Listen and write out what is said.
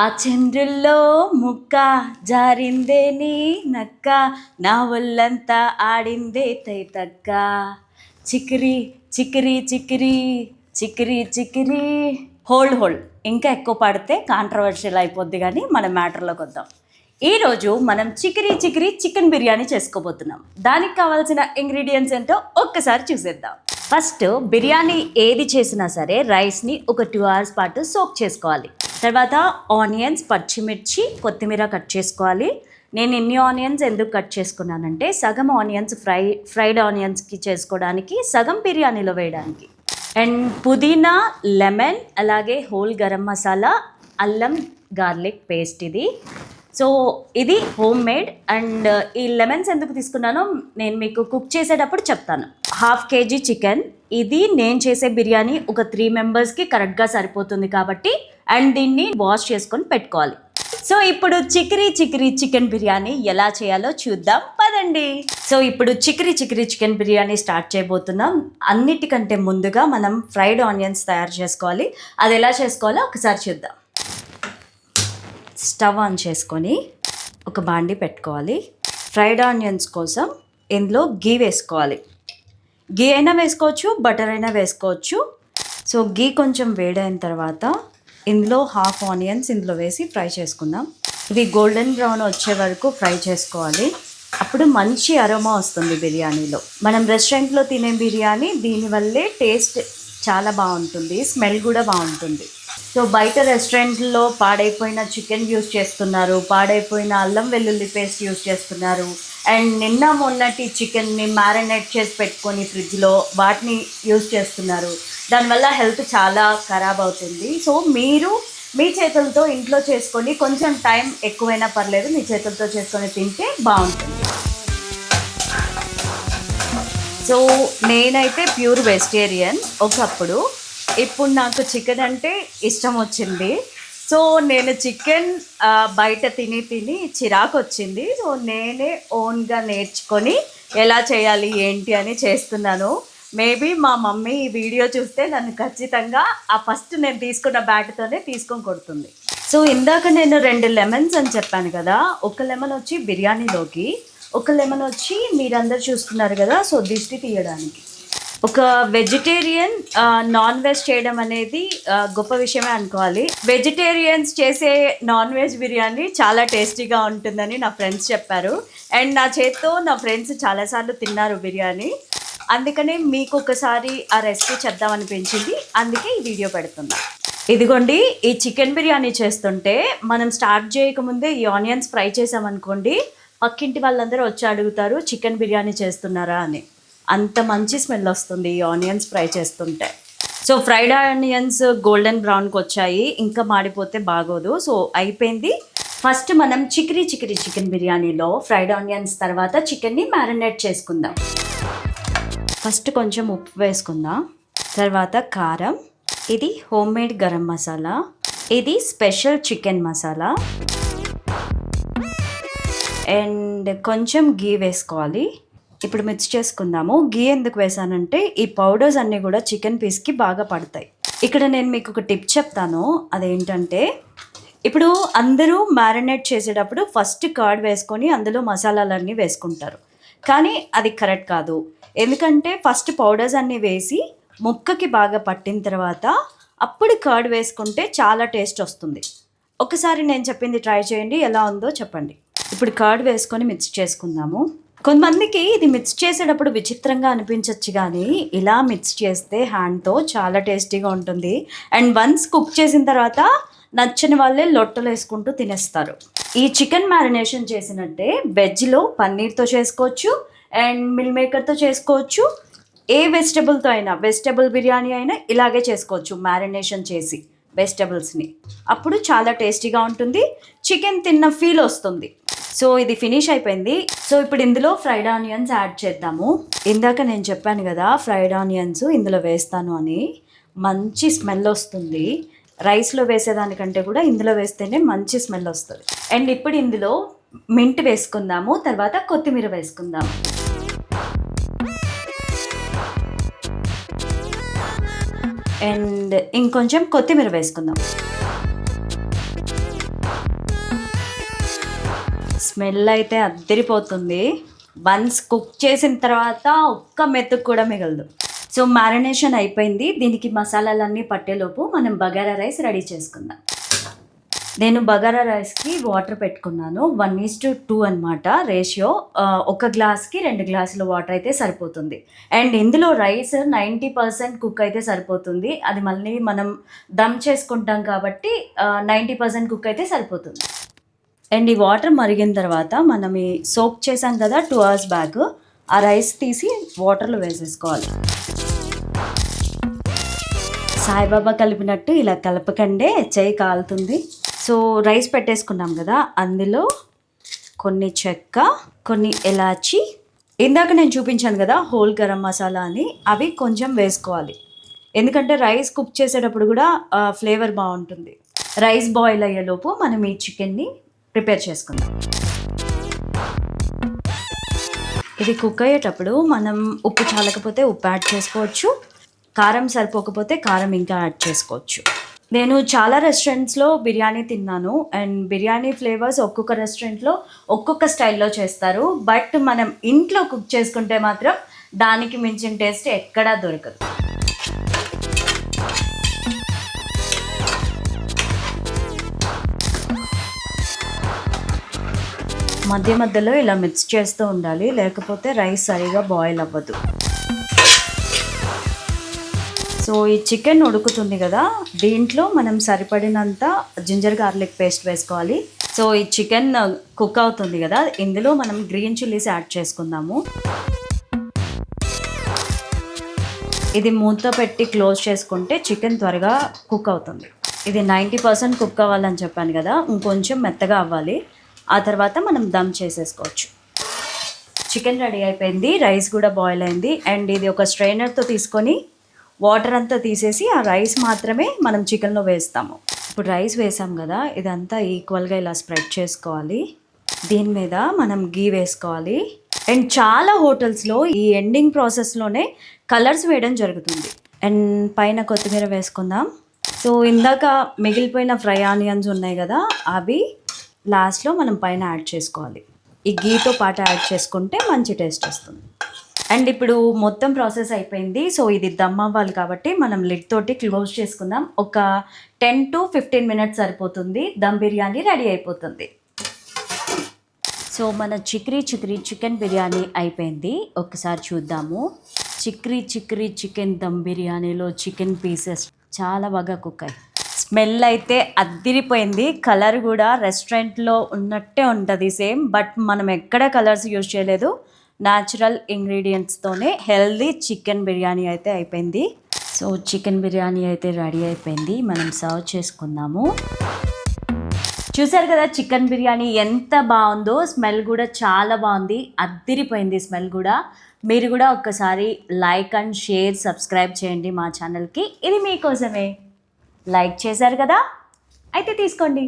ఆ చంద్రుల్లో ముక్క జారిందే నీ నక్క నా ఒళ్ళంతా ఆడిందే తైతక్క చికిరి చికిరి చికిరి చికిరి చికిరి. హోల్డ్ హోల్డ్ ఇంకా ఎక్కువ పాడితే కాంట్రవర్షియల్ అయిపోద్ది కానీ మన మ్యాటర్లోకి వద్దాం. ఈరోజు మనం చికిరి చికిరి చికెన్ బిర్యానీ చేసుకోబోతున్నాం. దానికి కావాల్సిన ఇంగ్రీడియంట్స్ ఏంటో ఒక్కసారి చూసేద్దాం. ఫస్ట్ బిర్యానీ ఏది చేసినా సరే రైస్ని ఒక టూ అవర్స్ పాటు సోక్ చేసుకోవాలి. తర్వాత ఆనియన్స్ పచ్చిమిర్చి కొత్తిమీర కట్ చేసుకోవాలి. నేను ఎన్ని ఆనియన్స్ ఎందుకు కట్ చేసుకున్నానంటే సగం ఆనియన్స్ ఫ్రై ఫ్రైడ్ ఆనియన్స్కి చేసుకోవడానికి సగం బిర్యానీలో వేయడానికి. అండ్ పుదీనా లెమన్ అలాగే హోల్ గరం మసాలా అల్లం గార్లిక్ పేస్ట్ ఇది. సో ఇది హోమ్ మేడ్. అండ్ ఈ లెమన్స్ ఎందుకు తీసుకున్నానో నేను మీకు కుక్ చేసేటప్పుడు చెప్తాను. Half KG chicken. ఇది నేను చేసే బిర్యానీ ఒక త్రీ మెంబర్స్కి కరెక్ట్గా సరిపోతుంది కాబట్టి అండ్ దీన్ని వాష్ చేసుకొని పెట్టుకోవాలి. సో ఇప్పుడు చికిరీ చికిరీ చికెన్ బిర్యానీ ఎలా చేయాలో చూద్దాం. పదండి. సో ఇప్పుడు చికిరీ చికిరీ చికెన్ బిర్యానీ స్టార్ట్ చేయబోతున్నాం. అన్నిటికంటే ముందుగా మనం ఫ్రైడ్ ఆనియన్స్ తయారు చేసుకోవాలి. అది ఎలా చేసుకోవాలో ఒకసారి చూద్దాం. స్టవ్ ఆన్ చేసుకొని ఒక బాండి పెట్టుకోవాలి. ఫ్రైడ్ ఆనియన్స్ కోసం ఇందులో గీ వేసుకోవాలి. గీ అయినా వేసుకోవచ్చు బటర్ అయినా వేసుకోవచ్చు. సో గీ కొంచెం వేడైన తర్వాత ఇందులో హాఫ్ ఆనియన్స్ ఇందులో వేసి ఫ్రై చేసుకుందాం. ఇది గోల్డెన్ బ్రౌన్ వచ్చే వరకు ఫ్రై చేసుకోవాలి. అప్పుడు మంచి అరోమా వస్తుంది బిర్యానీలో. మనం రెస్టారెంట్లో తినే బిర్యానీ దీనివల్లే టేస్ట్ చాలా బాగుంటుంది స్మెల్ కూడా బాగుంటుంది. సో బయట రెస్టారెంట్లో పాడైపోయిన చికెన్ యూస్ చేస్తున్నారు పాడైపోయిన అల్లం వెల్లుల్లి పేస్ట్ యూస్ చేస్తున్నారు. అండ్ నిన్న మొన్నటి చికెన్ని మ్యారినేట్ చేసి పెట్టుకొని ఫ్రిడ్జ్లో వాటిని యూస్ చేస్తున్నారు. దానివల్ల హెల్త్ చాలా ఖరాబ్ అవుతుంది. సో మీరు మీ చేతులతో ఇంట్లో చేసుకొని కొంచెం టైం ఎక్కువైనా పర్లేదు మీ చేతులతో చేసుకొని తింటే బాగుంటుంది. సో నేనైతే ప్యూర్ వెజిటేరియన్ ఒకప్పుడు. ఇప్పుడు నాకు చికెన్ అంటే ఇష్టం వచ్చింది. సో నేను చికెన్ బయట తిని తిని చిరాకు వచ్చింది. సో నేనే ఓన్గా నేర్చుకొని ఎలా చేయాలి ఏంటి అని చేస్తున్నాను. మేబీ మా మమ్మీ ఈ వీడియో చూస్తే నన్ను ఖచ్చితంగా ఆ ఫస్ట్ నేను తీసుకున్న బ్యాట్తోనే తీసుకొని కొడుతుంది. సో ఇందాక నేను రెండు లెమన్స్ అని చెప్పాను కదా ఒక లెమన్ వచ్చి బిర్యానీలోకి ఒక లెమన్ వచ్చి మీరందరు చూస్తున్నారు కదా సో దిష్టి తీయడానికి. ఒక వెజిటేరియన్ నాన్ వెజ్ చేయడం అనేది గొప్ప విషయమే అనుకోవాలి. వెజిటేరియన్స్ చేసే నాన్ వెజ్ బిర్యానీ చాలా టేస్టీగా ఉంటుందని నా ఫ్రెండ్స్ చెప్పారు. అండ్ నా చేత్తో నా ఫ్రెండ్స్ చాలాసార్లు తిన్నారు బిర్యానీ. అందుకనే మీకు ఒకసారి ఆ రెసిపీ చేద్దామనిపించింది అందుకే ఈ వీడియో పెడుతున్నా. ఇదిగోండి ఈ చికెన్ బిర్యానీ చేస్తుంటే మనం స్టార్ట్ చేయకముందే ఈ ఆనియన్స్ ఫ్రై చేసామనుకోండి పక్కింటి వాళ్ళందరూ వచ్చి అడుగుతారు చికెన్ బిర్యానీ చేస్తున్నారా? అని. అంత మంచి స్మెల్ వస్తుంది ఈ ఆనియన్స్ ఫ్రై చేస్తుంటే. సో ఫ్రైడ్ ఆనియన్స్ గోల్డెన్ బ్రౌన్కి వచ్చాయి ఇంకా మాడిపోతే బాగోదు. సో అయిపోయింది. ఫస్ట్ మనం చికిరీ చికిరీ చికెన్ బిర్యానీలో ఫ్రైడ్ ఆనియన్స్ తర్వాత చికెన్ని మ్యారినేట్ చేసుకుందాం. ఫస్ట్ కొంచెం ఉప్పు వేసుకుందాం. తర్వాత కారం. ఇది హోమ్ మేడ్ గరం మసాలా. ఇది స్పెషల్ చికెన్ మసాలా. అండ్ కొంచెం గీ వేసుకోవాలి. ఇప్పుడు మిక్స్ చేసుకుందాము. గీ ఎందుకు వేసానంటే ఈ పౌడర్స్ అన్నీ కూడా చికెన్ పీస్కి బాగా పడతాయి. ఇక్కడ నేను మీకు ఒక టిప్ చెప్తాను. అదేంటంటే ఇప్పుడు అందరూ మ్యారినేట్ చేసేటప్పుడు ఫస్ట్ కర్డ్ వేసుకొని అందులో మసాలాలన్నీ వేసుకుంటారు. కానీ అది కరెక్ట్ కాదు. ఎందుకంటే ఫస్ట్ పౌడర్స్ అన్నీ వేసి ముక్కకి బాగా పట్టిన తర్వాత అప్పుడు కర్డ్ వేసుకుంటే చాలా టేస్ట్ వస్తుంది. ఒకసారి నేను చెప్పింది ట్రై చేయండి ఎలా ఉందో చెప్పండి. ఇప్పుడు కర్డ్ వేసుకొని మిక్స్ చేసుకుందాము. కొంతమందికి ఇది మిక్స్ చేసేటప్పుడు విచిత్రంగా అనిపించవచ్చు కానీ ఇలా మిక్స్ చేస్తే హ్యాండ్తో చాలా టేస్టీగా ఉంటుంది. అండ్ వన్స్ కుక్ చేసిన తర్వాత నచ్చని వాళ్ళే లొట్టలు వేసుకుంటూ తినేస్తారు. ఈ చికెన్ మ్యారినేషన్ చేసినట్టే వెజ్లో పన్నీర్తో చేసుకోవచ్చు అండ్ మిల్ మేకర్తో చేసుకోవచ్చు. ఏ వెజిటబుల్తో అయినా వెజిటబుల్ బిర్యానీ అయినా ఇలాగే చేసుకోవచ్చు మ్యారినేషన్ చేసి వెజిటబుల్స్ని. అప్పుడు చాలా టేస్టీగా ఉంటుంది చికెన్ తిన్న ఫీల్ వస్తుంది. సో ఇది ఫినిష్ అయిపోయింది. సో ఇప్పుడు ఇందులో ఫ్రైడ్ ఆనియన్స్ యాడ్ చేద్దాము. ఇందాక నేను చెప్పాను కదా ఫ్రైడ్ ఆనియన్స్ ఇందులో వేస్తాను అని. మంచి స్మెల్ వస్తుంది. రైస్లో వేసేదానికంటే కూడా ఇందులో వేస్తేనే మంచి స్మెల్ వస్తుంది. అండ్ ఇప్పుడు ఇందులో మింట్ వేసుకుందాము తర్వాత కొత్తిమీర వేసుకుందాము. అండ్ ఇంకొంచెం కొత్తిమీర వేసుకుందాం. స్మెల్ అయితే అద్దరిపోతుంది. వన్స్ కుక్ చేసిన తర్వాత ఒక్క మెతుకు కూడా మిగలదు. సో మ్యారినేషన్ అయిపోయింది. దీనికి మసాలాలన్నీ పట్టేలోపు మనం బగారా రైస్ రెడీ చేసుకుందాం. నేను బగారా రైస్కి వాటర్ పెట్టుకున్నాను. వన్ ఈస్ టు టూ అనమాట రేషియో. ఒక గ్లాస్కి రెండు గ్లాసుల వాటర్ అయితే సరిపోతుంది. అండ్ ఇందులో రైస్ నైంటీ పర్సెంట్ కుక్ అయితే సరిపోతుంది. అది మళ్ళీ మనం దమ్ చేసుకుంటాం కాబట్టి నైంటీ పర్సెంట్ కుక్ అయితే సరిపోతుంది. అండ్ ఈ వాటర్ మరిగిన తర్వాత మనం ఈ సోప్ చేసాం కదా టూ అవర్స్ బ్యాక్ ఆ రైస్ తీసి వాటర్లో వేసేసుకోవాలి. సాయిబాబా కలిపినట్టు ఇలా కలపకండే చేయి కాలుతుంది. సో రైస్ పెట్టేసుకున్నాం కదా అందులో కొన్ని చెక్క కొన్ని ఎలాచి. ఇందాక నేను చూపించాను కదా హోల్ గరం మసాలా అని. అవి కొంచెం వేసుకోవాలి. ఎందుకంటే రైస్ కుక్ చేసేటప్పుడు కూడా ఫ్లేవర్ బాగుంటుంది. రైస్ బాయిల్ అయ్యేలోపు మనం ఈ చికెన్ని ప్రిపేర్ చేసుకుందాం. ఇది కుక్ అయ్యేటప్పుడు మనం ఉప్పు చాలకపోతే ఉప్పు యాడ్ చేసుకోవచ్చు. కారం సరిపోకపోతే కారం ఇంకా యాడ్ చేసుకోవచ్చు. నేను చాలా రెస్టారెంట్స్లో బిర్యానీ తిన్నాను. అండ్ బిర్యానీ ఫ్లేవర్స్ ఒక్కొక్క రెస్టారెంట్లో ఒక్కొక్క స్టైల్లో చేస్తారు. బట్ మనం ఇంట్లో కుక్ చేసుకుంటే మాత్రం దానికి మించిన టేస్ట్ ఎక్కడా దొరకదు. మధ్య మధ్యలో ఇలా మిక్స్ చేస్తూ ఉండాలి. లేకపోతే రైస్ సరిగా బాయిల్ అవ్వదు. సో ఈ చికెన్ ఉడుకుతుంది కదా దీంట్లో మనం సరిపడినంత జింజర్ గార్లిక్ పేస్ట్ వేసుకోవాలి. సో ఈ చికెన్ కుక్ అవుతుంది కదా ఇందులో మనం గ్రీన్ చిల్లీస్ యాడ్ చేసుకుందాము. ఇది మూత పెట్టి క్లోజ్ చేసుకుంటే చికెన్ త్వరగా కుక్ అవుతుంది. ఇది నైంటీ పర్సెంట్ కుక్ అవ్వాలని చెప్పాను కదా ఇంకొంచెం మెత్తగా అవ్వాలి. ఆ తర్వాత మనం దమ్ చేసేసుకోవచ్చు. చికెన్ రెడీ అయిపోయింది రైస్ కూడా బాయిల్ అయింది. అండ్ ఇది ఒక స్ట్రైనర్తో తీసుకొని వాటర్ అంతా తీసేసి ఆ రైస్ మాత్రమే మనం చికెన్లో వేస్తాము. ఇప్పుడు రైస్ వేసాం కదా ఇదంతా ఈక్వల్గా ఇలా స్ప్రెడ్ చేసుకోవాలి. దీని మీద మనం గీ వేసుకోవాలి. అండ్ చాలా హోటల్స్లో ఈ ఎండింగ్ ప్రాసెస్లోనే కలర్స్ వేయడం జరుగుతుంది. అండ్ పైన కొత్తిమీర వేసుకుందాం. సో ఇందాక మిగిలిపోయిన ఫ్రై ఆనియన్స్ ఉన్నాయి కదా అవి లాస్ట్లో మనం పైన యాడ్ చేసుకోవాలి. ఈ గీతో పాటు యాడ్ చేసుకుంటే మంచి టేస్ట్ వస్తుంది. అండ్ ఇప్పుడు మొత్తం ప్రాసెస్ అయిపోయింది. సో ఇది దమ్ అవ్వాలి కాబట్టి మనం లిడ్ తోటి క్లోజ్ చేసుకుందాం. ఒక టెన్ టు ఫిఫ్టీన్ మినిట్స్ సరిపోతుంది. దమ్ బిర్యానీ రెడీ అయిపోతుంది. సో మన చిక్రీ చిక్రీ చికెన్ బిర్యానీ అయిపోయింది. ఒకసారి చూద్దాము. చిక్రీ చిక్రీ చికెన్ దమ్ బిర్యానీలో చికెన్ పీసెస్ చాలా బాగా కుక్ అయ్యి స్మెల్ అయితే అద్దిరిపోయింది. కలర్ కూడా రెస్టారెంట్లో ఉన్నట్టే ఉంటుంది సేమ్. బట్ మనం ఎక్కడ కలర్స్ యూజ్ చేయలేదు. న్యాచురల్ ఇంగ్రీడియంట్స్తోనే హెల్దీ చికెన్ బిర్యానీ అయితే అయిపోయింది. సో చికెన్ బిర్యానీ అయితే రెడీ అయిపోయింది. మనం సర్వ్ చేసుకుందాము. చూసారు కదా చికెన్ బిర్యానీ ఎంత బాగుందో స్మెల్ కూడా చాలా బాగుంది. అద్దిరిపోయింది స్మెల్ కూడా. మీరు కూడా ఒక్కసారి లైక్ అండ్ షేర్ సబ్స్క్రైబ్ చేయండి మా ఛానల్కి. ఇది మీకోసమే. లైక్ చేశారు కదా? అయితే తీసుకోండి.